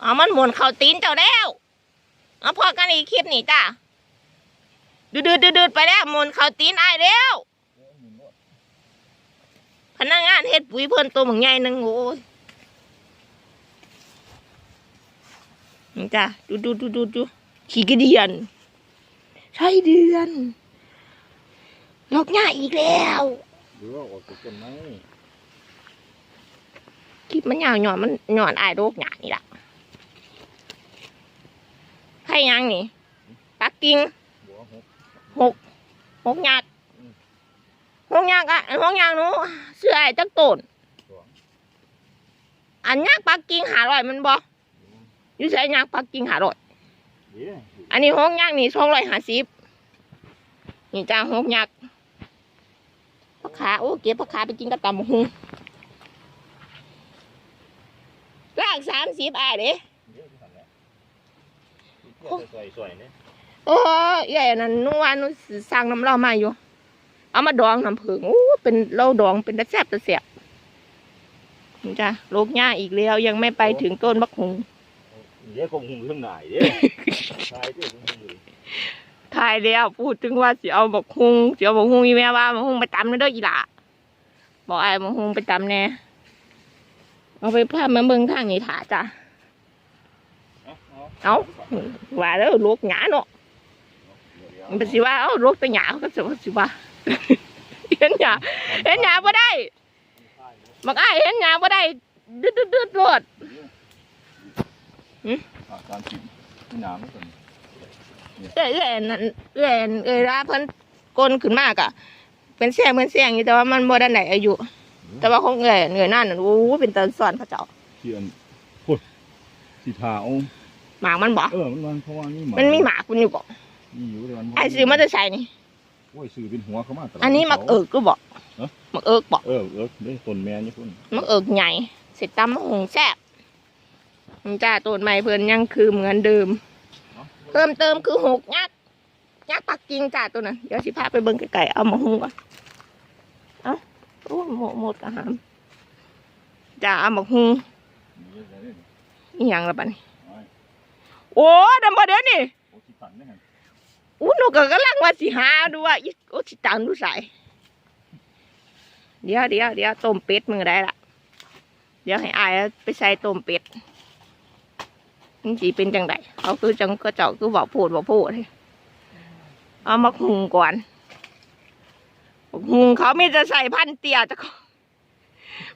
เอามันหมุนเข่าตีนเจ้าแล้วเอาพอกันอีกคลิปนี่จ้าดืดดืดดืดๆๆๆไปแล้วหมุนเข่าตีนอ้ายแล้วพนักงานเฮ็ดปุ๋ยเพิ่นตัวหมึงใหญ่หนึงโอ้ยนี่จ้าดูดูดูดูดูขี่กระเดียน ใช่เดือนลกหน้าอีกแล้วหรือว่าออกจากต้นไม้คลิปมันยาวหย่อนมันหย่อนอายโรคหยานี่ล่ะ ใครยังนี่ปักกิ่งบัวหกหกหกหยาดหกหยาดอะหกหยาดหนูเสื้อไอ้จักต้นอันยักษ์ปักกิ่งหาร้อยมันบ่อยู่ใส่ยักษ์ปักกิ่งหาร้อยเดี๋ยวอันนี้หกหยาดนี่สองร้อยห้าสิบนี่จ้าหกหยาดผักขาโอ้เก็บผักขาไปกินกับตำบักหุงลากสามสิบอะเด้ เดี๋ยวที่ทำแล้วเดี๋ยว สวยสวยๆเนี่ยโอ้ยใหญ่นั่นนุ่วานุ่สิสร้างน้ำเหล้ามาอยู่ เอามาดองน้ำผึ้งโอ้เป็นเหล้าดองเป็นตะแซ่บตะแซ่บนี่จ้ะโรคหญ้าอีกแล้วยังไม่ไปถึงต้นบักหุงเดี๋ยวคงหุ่งขึ้นหน่ายเดี๋ยวตายเดี๋ยวคงหุ่งอยู่ทายแล้วพูดถึงว่าสิเอาบักหุงสิเอาบักหุงอีแม่ว่าบักหุงไปตำเด้ออีหล่ะบอกไอ้บักหุงไปตำแน่เอาไปพามาเบิ่งทางนี้ถาจ้ะ เอาว่าแล้วโรคหญ้าเนาะเดี๋ยวมันเป็นสิว่าเอาโรคแต่หญ้าก็สิว่าสิว่าเห็นหญ้าเห็นหญ้าบ่ได้บักอ้ายเห็นหยังบ่ได้ดึดดึดดึดโลดอะการกินที่น้ำไม่สนเอ้ยเอ้ยนั่นเอ้ยเอ้ยราเพิ่นกลนขึ้นมากอะเป็นแซงเป็นแซงอยู่แต่ว่ามันบ่ได้ไหนอายุ แต่ว่าของเอ้ยเอ้ยนั่นน่ะโอ้โหเป็นตาสอนพระเจ้าเทียนพุดสีเทา หมากมันบ่เออมันมันเพราะว่านี่หมามันมีหมากมันอยู่บ่มีอยู่แต่มันไอ้ซื้อมาจะใส่นี่ โอ้ยซื้อเป็นหัวเขามาตลด อันนี้หมักเอิกก็บ่หมักเอิกบ่เออเออได้ต้นแม่นี่พุ่นหมักเอิกใหญ่เสร็จตำหงแซ่บมันจ้าต้นใหม่เพิ่นยังคือเหมือนเดิมเนาะเพิ่มเติมคือหกยักษ์ยักษ์ปักกิ่งจ้าตัวนั้นเดี๋ยวสิพาไปเบิ่งไก่ๆเอามาหุงก่อนเอ้าโอ้หมดหมดกระหามจ้าเอามาหุงมีอะไรเนี่ย อีหยังละบัดนี้ โอ้ยโอ้ดำบ่เด้อนี่โอ้ยสิฝันได้ไงอู้หนูก็กำลังว่าสิหาดูว่าอีโอ้สิตังดูใส่เดี๋ยวเดี๋ยวเดี๋ยวต้มเป็ดมือได้ละเดี๋ยวให้อายไปใส่ต้มเป็ดมันสิเป็นจังไดเขาคือจังก็เจ้าคือบอกพูดบอกพูดให้เอามาหุงก่อนบักหุงเขาไม่จะใส่พันธุ์เตี้ยจะของ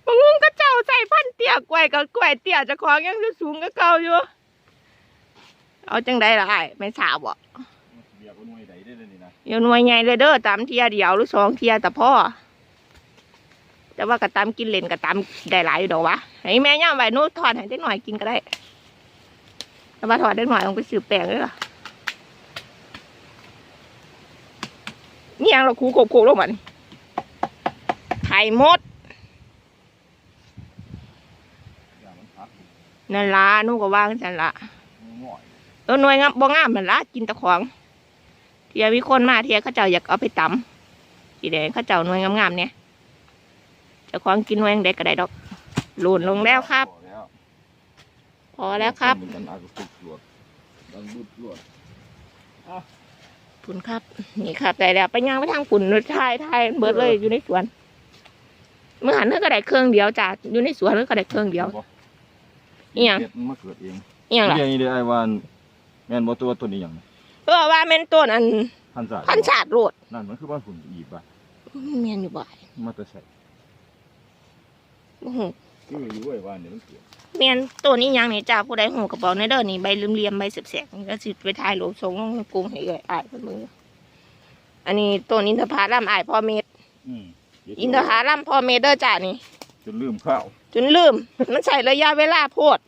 บักหุงก็เจ้าใส่พันธุ์เตี้ยกล้วยกับกล้วยเตี้ยเจะของยังจะสูงก็เก่าอยู่ เอาจังไดล่ะไอ้ายไม่ทราบบ่เบียร์ก็หน่วยใดได้เลยนี่นะเดี๋ยวหน่วยใหญ่เลยเด้อตามเทียเดียวหรือสองเทียแต่พ่อแต่ว่ากระตามกินเล่นกระตามได้หลายอยู่ดอกวะให้แม่ย่างไว้นู้นทอดให้ได้หน่อยกินก็ได้แต่ว่าทอดได้หน่อยลงไปสืบแป้งเลยล่ะนี่ยังเราคูโคกๆลงมันไข่มดอย่างมันพักนั่นละหนู่นก็ว่างจันละง่อย เออหน่วยงามบ่งามนั่นละกินแตะของเทียมีคนมาเทียเขาเจ้าอยากเอาไปตำสีแดงเขาเจ้าหน่วยงามๆเนี่ยเจะของกินหน่วยเด็กก็ได้ดอกหล่นลงแล้วครับ พอแล้วพอแล้วครับมันอาจจะตรวจดันรุดรวดปุ่นครับ นี่ครับได้แล้วไปย่างไปทางปุ่นทายทายเบิดเลยอยู่ในสวนเมื่อหันเธอก็ได้เครื่องเดียวจ้ะอยู่ในสวนเธอก็ได้เครื่องเดียวอีหยังเห็ดมันมาเกิดเองอีหยังล่ะเดี๋ยวนี้เดี๋ยวไอ้วาน แม่นบ่ตัวตัวนี้หยังเออว่าแม่นต้นอันพันศาสตร์พันชาติโรดนั่นมันคือบ้านฝุ่นอีบอะแม่นอยู่บ่ายมาแต่ใส่บ่ฮู้คืออยู่ไอ้วานเนี่ยมันเกิดแม่นต้นนี้ยังนี่จ้าผู้ใดหูกระบอกในเด้อนี่ใบเหลี่ยมๆใบแสกๆนี่ก็สิไปถ่ายรูปส่งลงในกรุงให้เอ้ยอ้ายเพิ่นเบิ่งอยู่อันนี้ต้นอินทผลัมอ้ายพ่อเม็ดอืมเดี๋ยวอินทผลัมพ่อเม็ดเด้อจ้านี่จนลืมข้าว จนลืม มันใช้ระยะเวลาโพดปล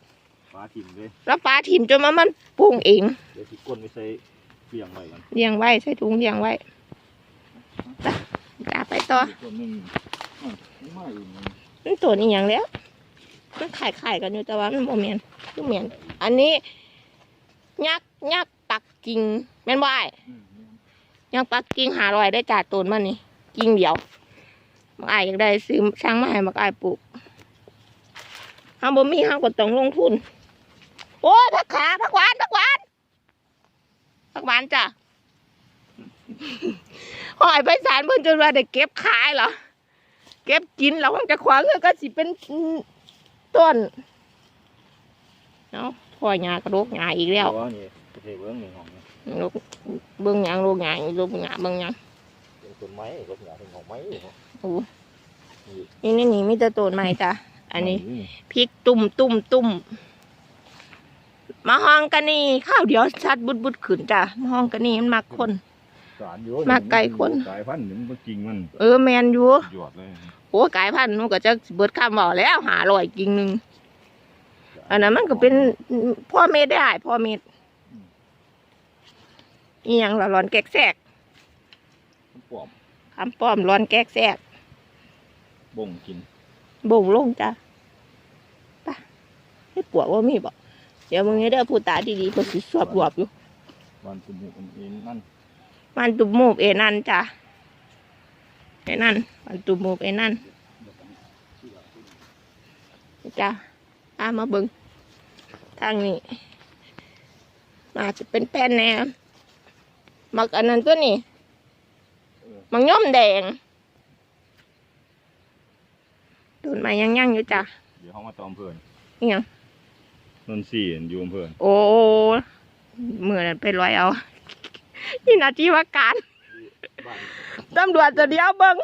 าถิ่มเลยแล้วปลาถิ่มจนมันมันปรุงเองเดี๋ยวสิก้นไปใส่เปียงไว้กันเลี้ยงไว้ใส่ถุงเลี้ยงไว้จ้ะจ้าไปต่อเดี๋ยวตัวหนึงอ้าวไม่อีกมันมันตัวนี้อย่างแล้วมันขายขายๆกันอยู่แต่ว่ามันโมเมนคือเมียนอันนี้ยักษ์ยักษ์ปักกิ่งแม่นบ่อ้ายอืมยักษ์ปักกิ่งหาลอยได้จากต้นมันนี่กิ่งเดียวมักอ้ายอยากได้ซื้อช่างมาให้มักอ้ายปลูกเฮาบ่มีเฮาก็ต้องลงทุน โอ้ยผักขาผักหวานผักหวานผักหวานจ้ะหอยไปสารเพิ่นจนว่าได้เก็บขายเหรอเก็บกินแล้วมันจะขวางก็สิเป็นต้นเนาะพ่อหยากระโดกหยาอีกแล้วว่านี่ประเทศเบื้องหนึ่งของเนี่ยลูกเบิ่งหยังลูกหยาลูกหยาเบิ่งหยังเป็นต้นไม้ก็เป็นเป็นของไม้เนาะโอ้นี่นี่นี่มีแต่ต้นไม้จ้ะอันนี้พริกตุ่มตุ่มตุ่ม มาห้องกันนี่ข้าวเดียวชัดบุดบุดขึ้นจ้ะมาห้องกันนี่มันมักคน สารอยู่มาไกลคน สายพันธุ์นี่มันจริงมันเออแมนอยู่หยอดเลยโอ้กายพันธุ์หนูก็จะเบิดคำบอกแล้วหาลอยกิ่งหนึ่งอันนั้นมันก็เป็นพ่อเม็ดได้พ่อเม็ดอีหยังละร้อนแกกแซกมันปลอมคำป้อมร้อนแกกแซกบ่งกิน บ่งลงจ้ะไปให้ปวดว่ามีบอก เดี๋ยวมึงให้เด้อพูดตาดีๆก็สิสวบรวบอยู่วันตุ่มหูมันเองนั่นมันตุ่มมูกเอนั่นจ้ะเอนั่นมันตุ่มมูกเอนั่นจ้ะอามาเบิงทางนี้มาจะเป็นแป้นแหนมมักอันนั้นตัวนี้มังย่อมแดงโดนมายังยังๆอยู่จ้ะเดี๋ยวเขามาตอมเพื่อนอิหยัง นนสี่อยู่อำเภอโอ้เมื่อนั้นไปร้อยเอานี่นาทีว่าการบ้านตำรวจจะเดียวเบิง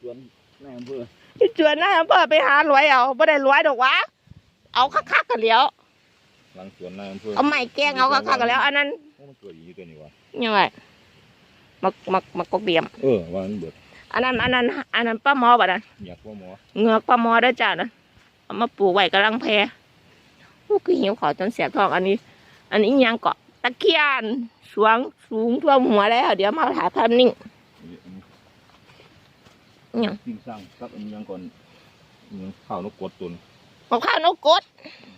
สวนในอำเภอที่จวนนะอำเภอไปหารวยเอาไม่ได้รวยดอกวะเอาคักๆกันแล้วหลังสวนในอำเภอเอาไม้แกงเอาคักๆกันแล้ว อันนั้นโอ้มันเกิดอยู่ตัวนี้วะยังไงมักมักมักกกเดียมเออว่ามันเบิดอันนั้นอันนั้นอันนั้นป้าหมอบัดนั้นอยากว่าหมอเหงือกป้าหมอได้อจ้านะเอามาปลูกไว้กำลังแพร โอ้คือหิวขอจนเสียบท้องอันนี้ อันนี้อิหยังเกาะตะเคียนสวงสูงท่วมหัวแล้ว เดี๋ยวมาถ่ายภาพนิ่งอิหยังสิ่งสร้างกับอันยังก่อนอิหยังข้าวนกกดตุนมะพร้าวนกกด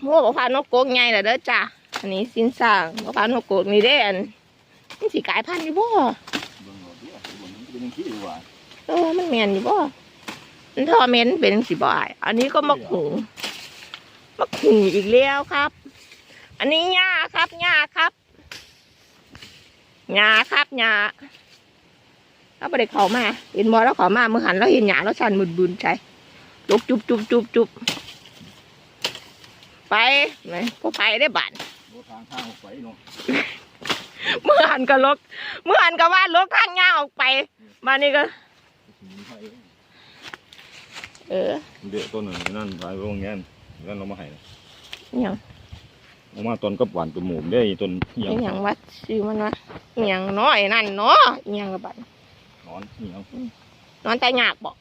โม่มะพร้าวนกกดไงล่ะเด้อจ้าอันนี้สินสร้างมะพร้าวนกกดนี่เด้อันนี่สิกลายพันธุ์อยู่บ่เบิ่งเอาเด้อเบิ่งมันเป็นยังขี้ดีกว่าเออมันแม่นอยู่บ่มันทอเมนเป็นสิบ่อายอันนี้ก็มะขุง มะขุงอีกแล้วครับ อันนี้หญ้าครับหญ้าครับหญ้าครับหญ้าเราไม่ได้เข้ามาเห็นบ่แล้วเข้ามาเมื่อหันเราเห็นหญ้าแล้วสั่นมึนบึนใจลุกจุบจุบจุบจุบไปไหนก็ไปได้บัดรถทางข้างออกไปเนาะเมื่อหันก็ลก เมื่อหันก็ว่าลกข้างย่างออกไป มานี่ก็สมุนไพรเออเดี๋ยวต้นนั้นนั่นหลายโรงงา นนั่นเรามาให้อหย่างเอามาต้นกับหวานตัวหมูได้ต้นเหี่ยอวหย่างวัดชื่อมันว่าอหย่างน้อยนั่นเนาะอหย่างกระบัดนอนเหี่ยวนอนแต่หยากบอก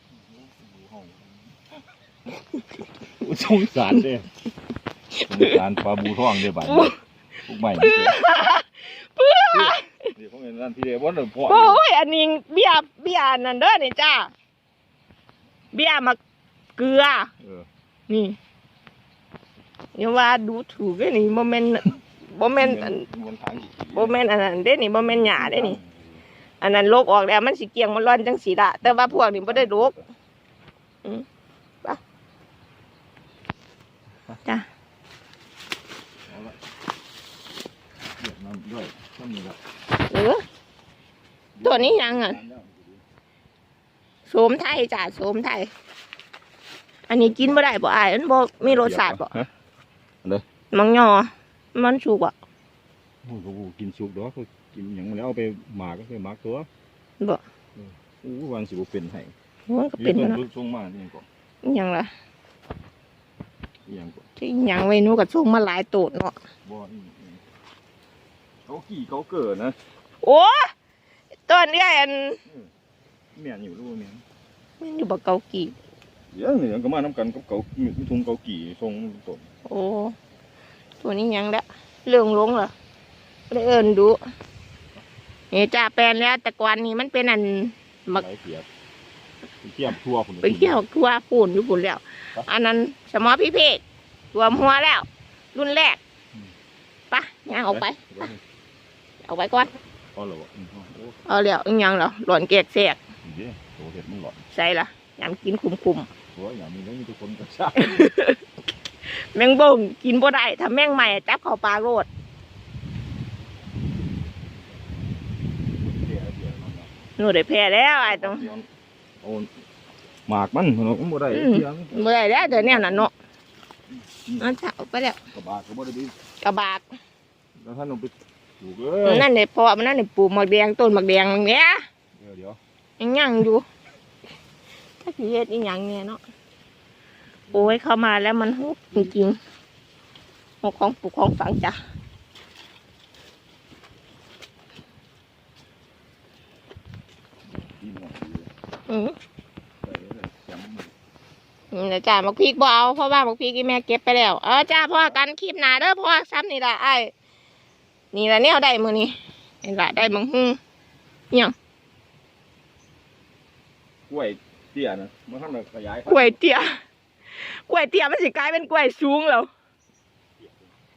สงสารเด้สงสารปลาบูท่องเด้บ้านพวกใหม่นี่เด้เพื่อเดี๋ยวพวกนี้นั่นที่เดียววันเดิมพ่อโอ้ยอันนี้เบี้ยเบี้ยนั่นเด้อนี่จ้าเบี้ยมาเกลือเออนี่ อย่าว่าดูถูกเด้อนี่โมเมนโมเมนอันมันทางอีกโมเมนอันนั้นเด้อนี่โมเมนหยาเด้อนี่ อันนั้นโลกออกแล้วมันสิเกียงมันร้อนจังสีละแต่ว่าพวกนี้ไม่ได้โลกอืมไปจ้ะเอาละเดี๋ยวน้ำด้วยก็มีละเออ ตัวนี้ยังอะ โสมไทยจ้ะโสมไทย อันนี้กินบ่ได้บ่อาย มันบ่มีรสชาติบ่ฮะ มังยอ มันสุกบ่โอ้โหกินสุกดอกก็กินอย่างมันแล้วเอาไปหมากก็ไปหมากตัวบ่เออโอ้วางสิบเป็นให้มันก็เป็นต้นเนาะส่งมานี่ยังก่อนอิหยังล่ะอีหยังก่อนที่อิหยังไว้หนูก็ส่งมาหลายโตดเนาะบ่อีหยังเขากี่เขาเกิดนะโอ้ต้นเนี่ยอันเมียนอยู่รู้เมียนมันอยู่บ่เกากี่ เดี๋ยวนี่ก็มาน้ำกันกับเกามีทุ่งเกากี่ส่งต้น โอ้ตัวนี้ยังละเรื่องลงเหรอเลยเอินดูนี่จ้าแปลนแล้วแต่ก่อนนี้มันเป็นอันมักไหลเสียบไปเทียบทั่วคนไปเที่ยวทัวปูนอยู่ปุ่นแล้ว อันนั้นสมอพิเภกรวมหัวแล้ว รุ่นแรกปะย่างออกไปออกไปก่อนพอแล้วบ่อืมโอ้เอาแล้วอีกอยังเหรอหล่อนแกกแสกเดี๋ยวโตเห็ดมันหลอดใส่ละยำกินคุมคุมหัวอย่างนี้แล้วมีทุกคนกระชาก แมงบ่งกินบ่ได้ถ้าแมงใหม่จับเข้าปากโลดเดี๋ยวเดี๋ยวมันเนาะหนูได้แพ้แล้วไอ้ตรงเอาหมากมันเนาะมันบ่ได้อืมเที่ยงบ่ได้แล้วเดี๋ยวเนี้น่ะเนาะนั่นจะเอาไปแล้วกระบะก็บ่ได้ดีกระบากแล้วท่านเอาไปปลูกเอ้ยนั่นเนี่ยพอมันนั่นเนี่ยปลูกหมากแดงต้นหมากแดงมันเนี้ยเดี๋ยวเดี๋ยวยังยังอยู่ถ้าสิเฮ็ดอีหยังเนี่ยเนาะ โอ้ยเข้ามาแล้วมันฮุบจริงๆฮุบของปลูกของฝังจ้ะที่หมดอือไปเลยจำมือนี่นะจ้าหมากพริกบ่เอาเพราะว่าหมากพริกที่แม่เก็บไปแล้ว เออจ้าพ่อกันคลิปหนาเด้อพ่อซ้ำนี่ละไอ้นี่ละเนี่ยได้มือนี่นี่ละได้มังฮึ่งกล้วยเตี้ยนะมันทำให้ขยายกล้วยเตี้ย กล้วยเตี้ยมันสิกลายเป็นกล้วยสูงแล้ว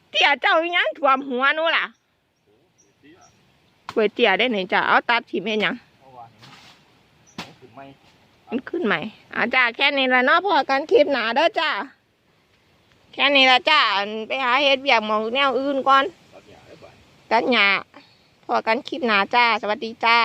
เตี้ยเจ้าอีหยังท่วมหัวหนูล่ะกล้วยเตี้ยได้ไหนจ้าเอาตัดถิ่มเห็นยังเพราะว่าเอาขึ้นไหมมันขึ้นใหม่อาจ้าแค่นี้ละเนาะพอกันคลิปหนาเด้อจ้าแค่นี้ละจ้าไปหาเฮ็ดเบียกหมองแนวอื่นก่อน ตัดหญ้าได้บ่ ตัดหญ้าพอกันคลิปหนาจ้า สวัสดีจ้า